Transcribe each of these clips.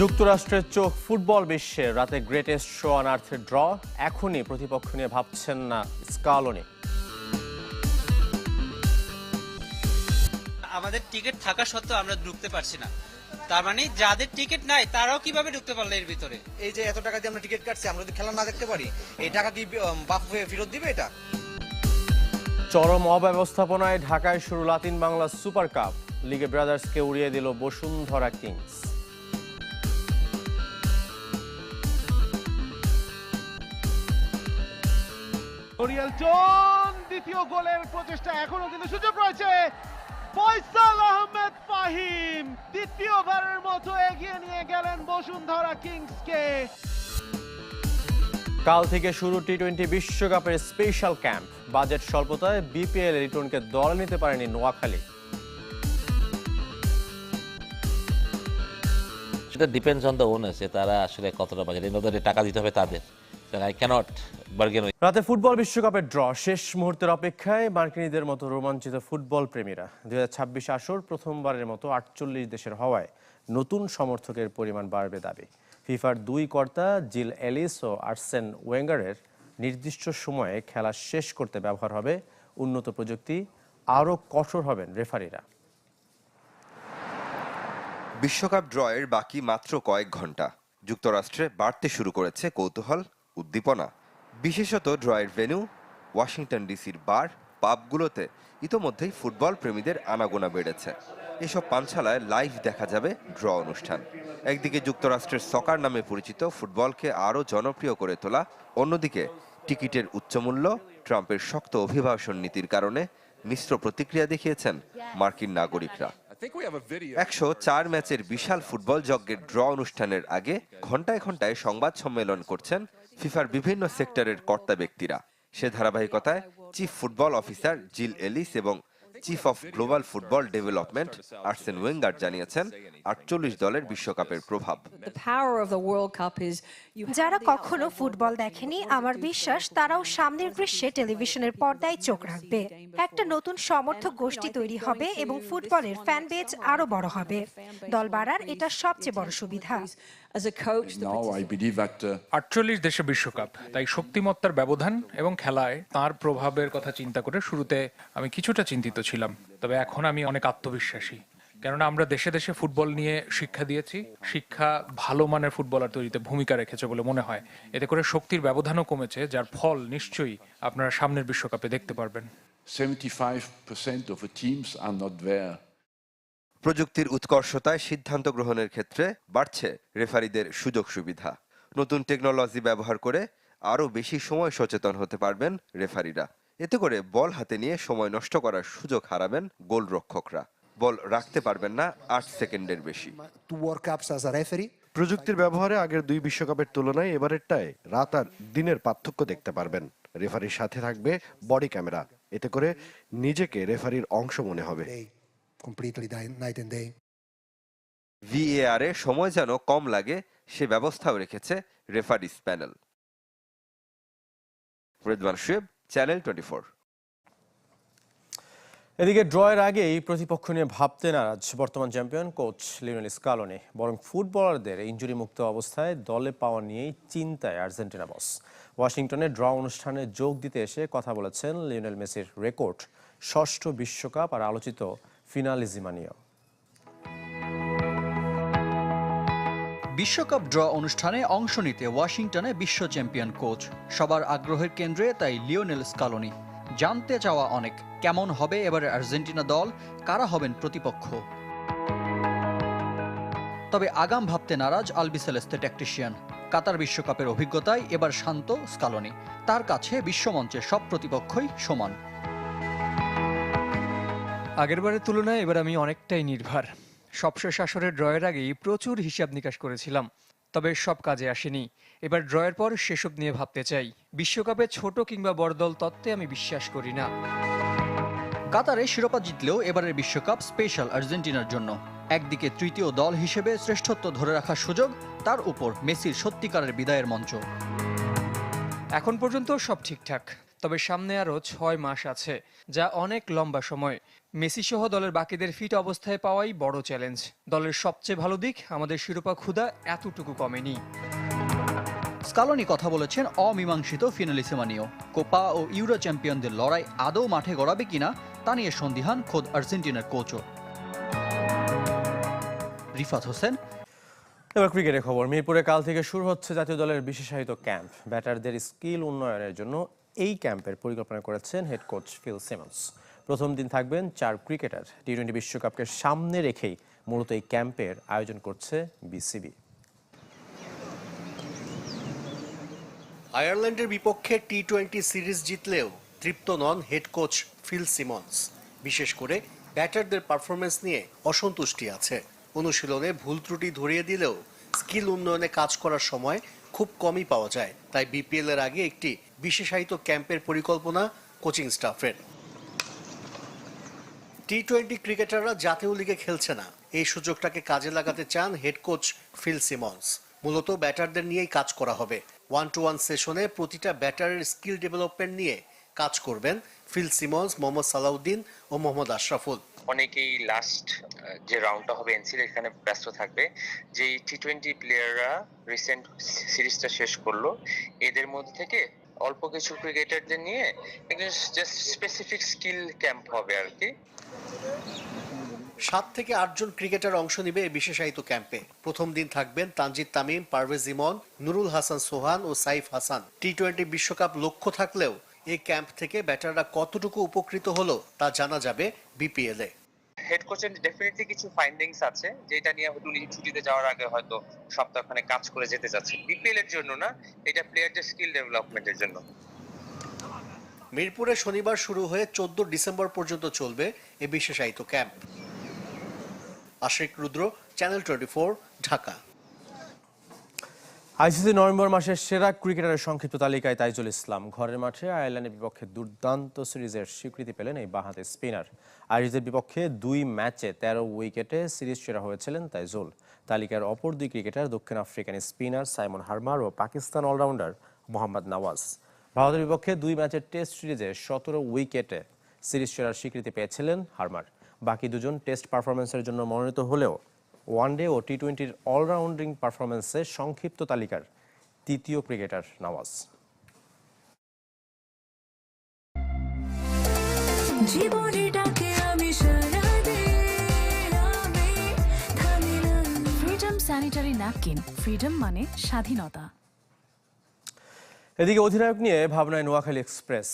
যুক্তরাষ্ট্রের চোখ ফুটবল বিশ্বে। রাতে গ্রেটেস্ট শো অন আর্থের ড্র এখনই প্রতিপক্ষ নিয়ে ভাবছেন না স্কালনি। আমাদের টিকিট থাকা সত্ত্বেও আমরা ঢুকতে পারছি না। তার মানে যাদের টিকিট নাই তারাও কীভাবে ঢুকতে পারল এর ভিতরে? এই যে এত টাকা দিয়ে আমরা টিকিট কাটছি আমরা যদি খেলা না দেখতে পারি এই টাকা কি বাপ হয়ে ফেরত দিবে এটা? চরম অব্যবস্থাপনায় ঢাকায় শুরু লাতিন বাংলা সুপার কাপ। লিগে ব্রাদার্সকে উড়িয়ে দিল বসুন্ধরা কিংস। ওরিয়াল জন দ্বিতীয় গোলের প্রচেষ্টা এখনও কিন্তু সুযোগ রয়েছে। ফয়সাল আহমেদ ফাহিম দ্বিতীয়বারের মতো এগিয়ে নিয়ে গেলেন বসুন্ধরা কিংসকে। কাল থেকে শুরু টি টোয়েন্টি বিশ্বকাপের স্পেশাল ক্যাম্প বাজেট স্বল্পতায় বিপিএল রিটুনকে দলে নিতে পারেনি নোয়াখালী। সেটা ডিপেন্ডস অন দ্য ওনার্স যে তারা আসলে কতটা বাজেট টাকা দিতে হবে তাদের। আই ক্যানট বার্গেন রাতে ফুটবল বিশ্বকাপের ড্র শেষ মুহূর্তের অপেক্ষায় মার্কিনীদের মতো রোমাঞ্চিত ফুটবল প্রেমীরা। দুই হাজার ছাব্বিশ আসর প্রথমবারের মতো আটচল্লিশ দেশের হওয়ায় নতুন সমর্থকের পরিমাণ বাড়বে দাবি। ফিফার দুই কর্তা জিল এলিস ও আর্সেন ওয়েঙ্গারের নির্দিষ্ট সময়ে খেলা শেষ করতে ব্যবহার হবে। উন্নত প্রযুক্তি আরও কঠোর হবেন রেফারিরা। বিশ্বকাপ ড্রয়ের বাকি মাত্র কয়েক ঘণ্টা। যুক্তরাষ্ট্রে বাড়তে শুরু করেছে কৌতূহল। উদ্দীপনা। বিশেষত ড্রয়ের ভেন্যু, ওয়াশিংটন ডিসির বার, পাবগুলোতে ইতোমধ্যেই ফুটবল প্রেমীদের আনাগোনা বেড়েছে। এসব পানশালায় লাইভ দেখা যাবে ড্র অনুষ্ঠান। একদিকে যুক্তরাষ্ট্রের সকার নামে পরিচিত ফুটবলকে আরও জনপ্রিয় করে তোলা, অন্যদিকে টিকিটের উচ্চমূল্য ট্রাম্পের শক্ত অভিবাসন নীতির কারণে মিশ্র প্রতিক্রিয়া দেখিয়েছেন মার্কিন নাগরিকরা। একশো চার ম্যাচের বিশাল ফুটবল যজ্ঞের ড্র অনুষ্ঠানের আগে ঘন্টায় ঘন্টায় সংবাদ সম্মেলন করছেন ফিফার বিভিন্ন সেক্টরের কর্তা ব্যক্তিরা। সে ধারাবাহিকতায় chief football officer Jill Ellis এবং chief of global football development Arsene Wenger জানিয়েছেন আটচল্লিশ দলের বিশ্বকাপের প্রভাব। The power of the World Cup is you যারা কখনো ফুটবল দেখেনি আমার বিশ্বাস তারাও সামনের গ্রীষ্মে টেলিভিশনের পর্দায় চোখ রাখবে। একটা নতুন সমর্থক গোষ্ঠী তৈরি হবে এবং ফুটবলের ফ্যান বেজ আরও বড় হবে। দল বাড়ার এটা সবচেয়ে বড় সুবিধা। Uh, আটচল্লিশ দেশে বিশ্বকাপ তাই শক্তিমত্তার ব্যবধান এবং খেলায় তার প্রভাবের কথা চিন্তা করে শুরুতে আমি কিছুটা চিন্তিত ছিলাম। তবে এখন আমি অনেক আত্মবিশ্বাসী। কেননা আমরা দেশে দেশে ফুটবল নিয়ে শিক্ষা দিয়েছি। শিক্ষা ভালো মানের ফুটবলার তৈরিতে ভূমিকা রেখেছে বলে মনে হয়। এতে করে শক্তির ব্যবধানও কমেছে যার ফল নিশ্চয়ই আপনারা সামনের বিশ্বকাপে দেখতে পারবেন। 75% of teams are not there. প্রযুক্তির উৎকর্ষতায় সিদ্ধান্ত গ্রহণের ক্ষেত্রে বাড়ছে রেফারিদের সুযোগ সুবিধা। নতুন টেকনোলজি ব্যবহার করে আরও বেশি সময় সচেতন হতে পারবেন রেফারিরা। এতে করে বল হাতে নিয়ে সময় নষ্ট করার সুযোগ হারাবেন গোলরক্ষকরা। বল রাখতে পারবেন না আট সেকেন্ডের বেশি. প্রযুক্তির ব্যবহারে আগের দুই বিশ্বকাপের তুলনায় এবারেরটায় রাত আর দিনের পার্থক্য দেখতে পারবেন। রেফারির সাথে থাকবে বডি ক্যামেরা। এতে করে নিজেকে রেফারির অংশ মনে হবে. এ সময় যেন কম লাগে সে ব্যবস্থাও রেখেছে referees panel. Redwan Shuaib channel twenty এদিকে ড্রয়ের আগেই প্রতিপক্ষ নিয়ে ভাবতে নারাজ বর্তমান চ্যাম্পিয়ন কোচ লিওনেল স্কালোনি। বরং ফুটবলারদের ইঞ্জুরি মুক্ত অবস্থায় দলে পাওয়া নিয়েই চিন্তায় আর্জেন্টিনা বস। ওয়াশিংটনে ড্র অনুষ্ঠানে যোগ দিতে এসে কথা বলেছেন লিওনেল মেসির রেকর্ড, ষষ্ঠ বিশ্বকাপ আর আলোচিত ফিনালিজিমা নিয়েও বিশ্বকাপ ড্র অনুষ্ঠানে অংশ নিতে ওয়াশিংটনে বিশ্ব চ্যাম্পিয়ন কোচ। সবার আগ্রহের কেন্দ্রে তাই লিওনেল স্কালোনি। জানতে চাওয়া অনেক, কেমন হবে এবারে আর্জেন্টিনা দল, কারা হবেন প্রতিপক্ষ? তবে আগাম ভাবতে নারাজ আলবিসেলেস্তে ট্যাকটিশিয়ান। কাতার বিশ্বকাপের অভিজ্ঞতায় এবার শান্ত স্কালোনি। তার কাছে বিশ্বমঞ্চে সব প্রতিপক্ষই সমান। আগেরবারের তুলনায় এবার আমি অনেকটাই নির্ভার। সবশেষ আসরের ড্রয়ের আগেই প্রচুর হিসাব নিকাশ করেছিলাম, তবে সব কাজে আসেনি। এবার ড্রয়ের পর সেসব নিয়ে ভাবতে চাই। বিশ্বকাপে ছোট কিংবা বড় দল তত্ত্বে আমি বিশ্বাস করি না। কাতারে শিরোপা জিতলেও এবারের বিশ্বকাপ স্পেশাল আর্জেন্টিনার জন্য। একদিকে তৃতীয় দল হিসেবে শ্রেষ্ঠত্ব ধরে রাখার সুযোগ, তার উপর মেসির সত্যিকারের বিদায়ের মঞ্চ। এখন পর্যন্ত সব ঠিকঠাক। তবে সামনে আরও ছয় মাস আছে যা অনেক লম্বা সময়। মেসি সহ দলের বাকিদের ফিট অবস্থায় পাওয়াই বড় চ্যালেঞ্জ। দলের সবচেয়ে ভালো দিক আমাদের শিরোপা ক্ষুধা এতটুকু কমেনি। স্কালোনি কথা বলেছেন অমীমাংসিত ফিনালিসিমা নিয়েও। কোপা ও ইউরো চ্যাম্পিয়নদের লড়াই আদৌ মাঠে গড়াবে কিনা তা নিয়ে সন্দিহান খোদ আর্জেন্টিনার কোচও। রিফাত হোসেন। এবার ক্রিকেটের খবর। মিরপুরে কাল থেকে শুরু হচ্ছে জাতীয় দলের বিশেষায়িত ক্যাম্প। ব্যাটারদের স্কিল উন্নয়নের জন্য এই ক্যাম্পের পরিকল্পনা করেছেন হেড কোচ ফিল সিমন্স প্রথম দিন থাকবেন চার ক্রিকেটার। টি টোয়েন্টি বিশ্বকাপকে সামনে রেখেই মূলত এই ক্যাম্পের আয়োজন করছে বিসিবি আয়ারল্যান্ডের বিপক্ষে টি টোয়েন্টি সিরিজ জিতলেও তৃপ্ত নন হেড কোচ ফিল সিমন্স বিশেষ করে ব্যাটারদের পারফরমেন্স নিয়ে অসন্তুষ্টি আছে। অনুশীলনে ভুল ত্রুটি ধরিয়ে দিলেও স্কিল উন্নয়নে কাজ করার সময় খুব কমই পাওয়া যায়। তাই বিপিএল এর আগে একটি বিশেষায়িত ক্যাম্পের পরিকল্পনা কোচিং স্টাফের। টি টোয়েন্টি ক্রিকেটাররা জাতীয় লিগে খেলছে না। এই সুযোগটাকে কাজে লাগাতে চান হেড কোচ ফিল সিমন্স। মূলত ব্যাটারদের নিয়েই কাজ করা হবে। ওয়ান টু ওয়ান সেশনে প্রতিটা ব্যাটারের স্কিল ডেভেলপমেন্ট নিয়ে কাজ করবেন ফিল সিমন্স, মোহাম্মদ সালাউদ্দিন ও মোহাম্মদ আশরাফুল। অনেকেই লাস্ট যে রাউন্ডটা হবে এনসির এখানে ব্যস্ত থাকবে। যে টি টোয়েন্টি প্লেয়াররা রিসেন্ট সিরিজটা শেষ করল, এদের মধ্যে থেকে অল্প কিছু ক্রিকেটারদের নিয়ে একদম জাস্ট স্পেসিফিক স্কিল ক্যাম্প হবে আর কি। সাত থেকে আটজন ক্রিকেটার অংশ নেবে এই বিশেষায়িত ক্যাম্পে প্রথম দিন থাকবেন তানজিদ তামিম, পারভেজ ইমন, নুরুল হাসান সোহান ও সাইফ হাসান। টি টোয়েন্টি বিশ্বকাপ লক্ষ্য থাকলেও এই ক্যাম্প থেকে ব্যাটাররা কতটুকু উপকৃত হলো তা জানা যাবে বিপিএলে হেড কোচের ডেফিনেটলি কিছু ফাইন্ডিংস আছে, যেটা নিয়ে হয়তো উনি ছুটিতে যাওয়ার আগে হয়তো সপ্তাহখানে কাজ করে যেতে যাচ্ছে বিপিএল এর জন্য না, এটা প্লেয়ারদের স্কিল ডেভেলপমেন্টের জন্য। মিরপুরে শনিবার শুরু হয়ে চোদ্দ ডিসেম্বর পর্যন্ত চলবে এ বিশেষায়িত camp. Ashiq Rudra channel twenty Dhaka. ICC November মাসের সেরা ক্রিকেটারের সংক্ষিপ্ত তালিকায় তাইজুল ইসলাম। ঘরের মাঠে আয়ারল্যান্ডের বিপক্ষে দুর্দান্ত সিরিজের স্বীকৃতি পেলেন এই বাঁহাতে স্পিনার। আইরিজের বিপক্ষে দুই ম্যাচে তেরো উইকেটে সিরিজ সেরা হয়েছিলেন তাইজুল। তালিকার অপর দুই ক্রিকেটার দক্ষিণ আফ্রিকান স্পিনার সাইমন হারমার ও পাকিস্তান অলরাউন্ডার মোহাম্মদ নওয়াজ। ভারতের বিপক্ষে দুই ম্যাচের টেস্ট সিরিজে সতেরো উইকেটে সিরিজ সেরার স্বীকৃতি পেয়েছিলেন হারমার। বাকি দুজন টেস্ট পারফরমেন্সের জন্য মনোনীত হলেও ওয়ানডে ও টি টোয়েন্টির অলরাউন্ডিং পারফরমেন্সে সংক্ষিপ্ত তালিকার তৃতীয় cricketer Nawaz. Freedom sanitary napkin freedom মানে স্বাধীনতা। এদিকে অধিনায়ক নিয়ে ভাবনায় নোয়াখালী এক্সপ্রেস।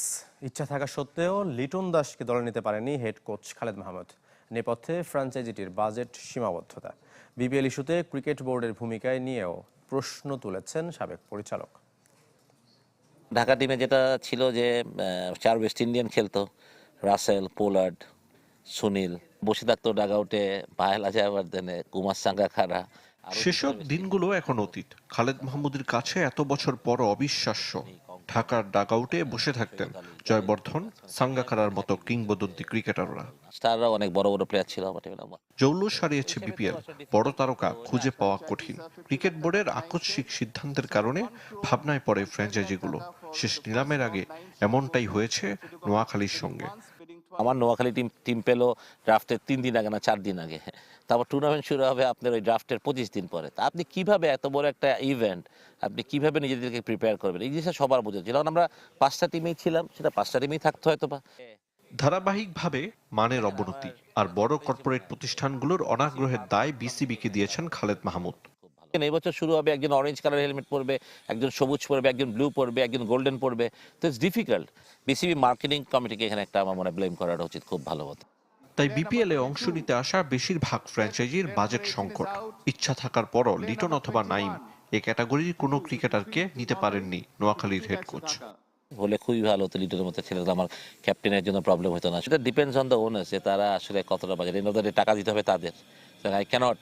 ইচ্ছা থাকা সত্ত্বেও লিটন দাসকে দলে নিতে পারেনি হেড কোচ খালেদ মাহমুদ। নেপথ্যে ফ্র্যাঞ্চাইজিটির বাজেট সীমাবদ্ধতা। বিপিএল ইস্যুতে ক্রিকেট বোর্ডের ভূমিকায় নিয়েও প্রশ্ন তুলেছেন সাবেক পরিচালক। ঢাকা টিমে যেটা ছিল যে চার ওয়েস্ট ইন্ডিয়ান খেলতো রাসেল পোলার্ড সুনীল বসে থাকতো ডাগাউটে পায়েল আজায়াবর্ধনে কুমার সাঙ্গাখারা সেসব দিনগুলো এখন অতীত। খালেদ মাহমুদের কাছে এত বছর পর অবিশ্বাস্য। ঢাকার ডাগআউটে বসে থাকতেন জয়বর্ধন সাঙ্গাকারার মতো কিংবদন্তি ক্রিকেটাররা। স্টাররা অনেক বড় বড় প্লেয়ার ছিল জৌল জৌলুস হারিয়েছে বিপিএল বড় তারকা খুঁজে পাওয়া কঠিন। ক্রিকেট বোর্ডের আকস্মিক সিদ্ধান্তের কারণে ভাবনায় পড়ে ফ্র্যাঞ্চাইজিগুলো। শেষ নিলামের আগে এমনটাই হয়েছে নোয়াখালীর সঙ্গে। আমার নোয়াখালী টিম টিম পেল ড্রাফটের তিন দিন আগে না চার দিন আগে। তারপর টুর্নামেন্ট শুরু হবে আপনার ওই ড্রাফটের পঁচিশ দিন পরে। তা আপনি কীভাবে এত বড় একটা ইভেন্ট আপনি কীভাবে নিজেদেরকে প্রিপেয়ার করবেন? এই জিনিসটা সবার বোঝা ছিল আমরা পাঁচটা টিমেই ছিলাম সেটা পাঁচটা টিমেই থাকতো হয়তো বা ধারাবাহিকভাবে মানের অবনতি। আর বড় কর্পোরেট প্রতিষ্ঠানগুলোর অনাগ্রহের দায় বিসিবিকে দিয়েছেন খালেদ মাহমুদ। এই বছর শুরু হবে একজন অরেঞ্জ কালার হেলমেট পরবে একজন সবুজ পরবে একজন ব্লু পরবে একজন গোল্ডেন পরবে। তো ইটস ডিফিকাল্ট বিসিবি মার্কেটিং কমিটিকে এখানে একটা আমার মনে ব্লেম করাটা উচিত খুব ভালো হতো তাই বিপিএল এ অংশ নিতে আসা বেশিরভাগ ফ্র্যাঞ্চাইজির বাজেট সংকট। ইচ্ছা থাকার পরও লিটন অথবা নাইম এ ক্যাটাগরির কোনো ক্রিকেটারকে নিতে পারেননি নোয়াখালীর হেড কোচ হলে খুবই ভালো হতো লিডারের মতো ছেলে আমার ক্যাপ্টেনের জন্য প্রবলেম হতো না। সেটা ডিপেন্ডস অন দ্য ওনার্স যে তারা আসলে কতটা বাজেট এর টাকা দিতে হবে তাদের। আই ক্যানট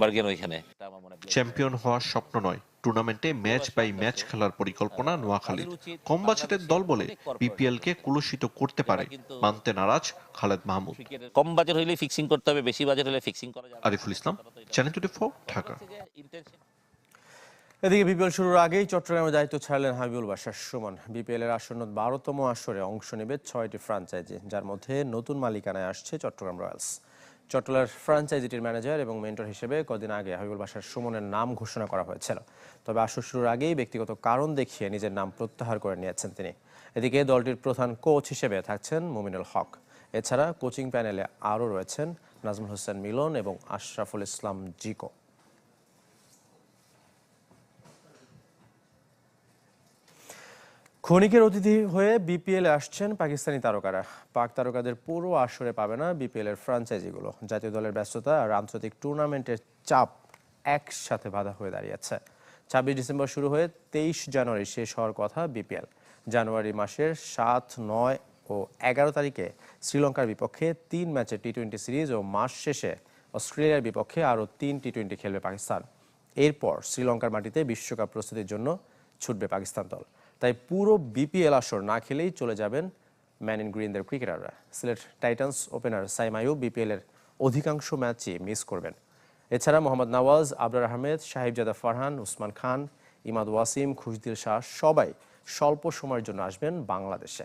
বার্গেন ওইখানে এটা আমার চ্যাম্পিয়ন হওয়ার স্বপ্ন নয়। টুর্নামেন্টে ম্যাচ বাই ম্যাচ খেলার পরিকল্পনা নোয়াখালীর। কম বাজেটের দল বলে বিপিএল কে কুলুষিত করতে পারে। মানতে নারাজ খালেদ মাহমুদ। কম বাজেট হইলে ফিক্সিং করতে হবে বেশি বাজেট হলে ফিক্সিং করা যাবে। Ariful Islam channel twenty Dhaka. এদিকে বিপিএল শুরুর আগেই চট্টগ্রামের দায়িত্ব ছাড়লেন হাবিবুল বাসার সুমন। বিপিএল এর আসন্ন বারোতম আসরে অংশ নেবে ছয়টি ফ্রাঞ্চাইজি যার মধ্যে নতুন মালিকানায় আসছে চট্টগ্রাম রয়্যালস। চট্টলার ফ্রাঞ্চাইজিটির ম্যানেজার এবং মেন্টর হিসেবে কদিন আগে হাবিবুল বাসার সুমনের নাম ঘোষণা করা হয়েছিল। তবে আসর শুরুর আগেই ব্যক্তিগত কারণ দেখিয়ে নিজের নাম প্রত্যাহার করে নিয়েছেন তিনি। এদিকে দলটির প্রধান কোচ হিসেবে থাকছেন মুমিনুল হক। এছাড়া কোচিং প্যানেলে আরও রয়েছেন নাজমুল হোসেন মিলন এবং আশরাফুল ইসলাম জিকো। ক্ষণিকের অতিথি হয়ে বিপিএল আসছেন পাকিস্তানি তারকারা। পাক তারকাদের পুরো আসরে পাবে না বিপিএল এর ফ্রাঞ্চাইজিগুলো। জাতীয় দলের ব্যস্ততা আর আন্তর্জাতিক টুর্নামেন্টের চাপ একসাথে বাধা হয়ে দাঁড়িয়েছে। ছাব্বিশ ডিসেম্বর শুরু হয়ে তেইশ জানুয়ারি শেষ হওয়ার কথা বিপিএল। জানুয়ারি মাসের সাত, নয় ও এগারো তারিখে শ্রীলঙ্কার বিপক্ষে তিন ম্যাচের টি টোয়েন্টি সিরিজ ও মাস শেষে অস্ট্রেলিয়ার বিপক্ষে আরও তিন টি টোয়েন্টি খেলবে পাকিস্তান। এরপর শ্রীলঙ্কার মাটিতে বিশ্বকাপ প্রস্তুতির জন্য ছুটবে পাকিস্তান দল। তাই পুরো বিপিএল আসর না খেলেই চলে যাবেন ম্যান ইন গ্রিনদের ক্রিকেটাররা। সিলেট টাইটান্স ওপেনার সাইমায়ু বিপিএল এর অধিকাংশ ম্যাচই মিস করবেন। এছাড়া মোহাম্মদ নওয়াজ আবরার আহমেদ, সাহিবজাদা ফারহান, উসমান খান, ইমাদ ওয়াসিম, খুশদিল শাহ সবাই স্বল্প সময়ের জন্য আসবেন বাংলাদেশে।